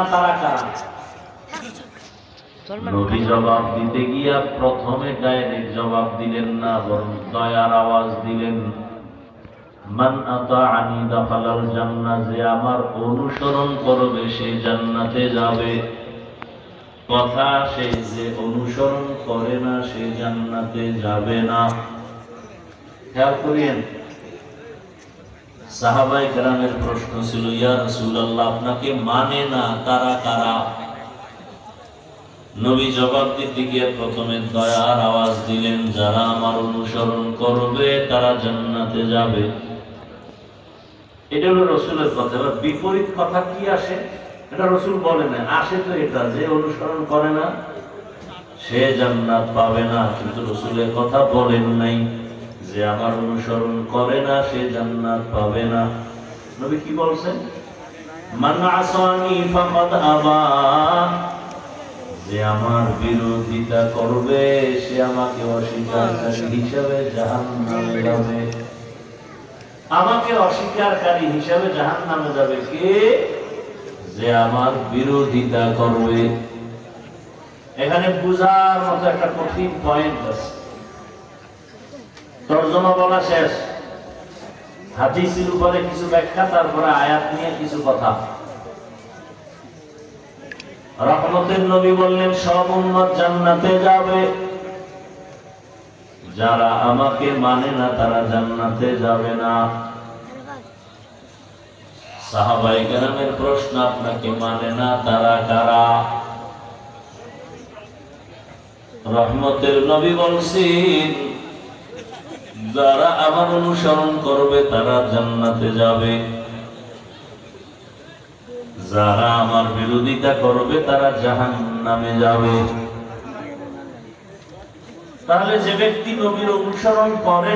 না তারা কারা? নবী জবাব দিতে গিয়া প্রথমে ডাইরেক্ট জবাব দিলেন না, বরং দয়ার আওয়াজ দিলেন, মান যে আমার অনুসরণ করবে সে জান্নাতে যাবে। কথা সে যে অনুসরণ করে না, সে জান্নাতে যাবে না। খেয়াল করিয়েন সাহাবাই গ্রামের প্রশ্ন ছিল, ইয়া রাসূলুল্লাহ, আপনাকে মানে না কারা কারা? নবী জবাব দিতে গিয়ে প্রথমে দয়ার আওয়াজ দিলেন, যারা আমার অনুসরণ করবে, তারা জান্নাতে যাবে। এটা হলো রসুলের কথা। এবার বিপরীত কথা কি আসে? এটা রসুল বলে না, আসে তো এটা, যে অনুসরণ করে না, সে জান্নাত পাবে না। কিন্তু রসুলের কথা বলেন নাই। যে আমার অনুসরণ করে না সে জান্নাত পাবে না। নবী কি বলছেন? মান আসানি ফাকাদ আবা। যে আমার বিরোধিতা করবে সে আমাকে অস্বীকারী হিসাবে জাহান্নামে যাবে আমাকে অস্বীকারী হিসাবে জাহান্নামে যাবে কে? যে আমার বিরোধিতা করবে। এখানে বুঝার মতো একটা কঠিন পয়েন্ট আছে। তর্জমা বলা শেষ। হাদিসের উপরে কিছু ব্যাখ্যা, তারপরে আয়াত নিয়ে কিছু কথা। রহমতের নবী বললেন, সব উম্মত জান্নাতে যাবে। যারা আমাকে মানে না, তারা জান্নাতে যাবে না। সাহাবাই কেরামের প্রশ্ন, আপনাকে মানে না, তারা কারা? রহমতের নবী বলছেন যারা আমার অনুসরণ করবে তারা জান্নাতে যাবে। যারা আমার বিরোধিতা করবে তারা জাহান নামে যাবে। তাহলে যে ব্যক্তি নবীর অনুসরণ করে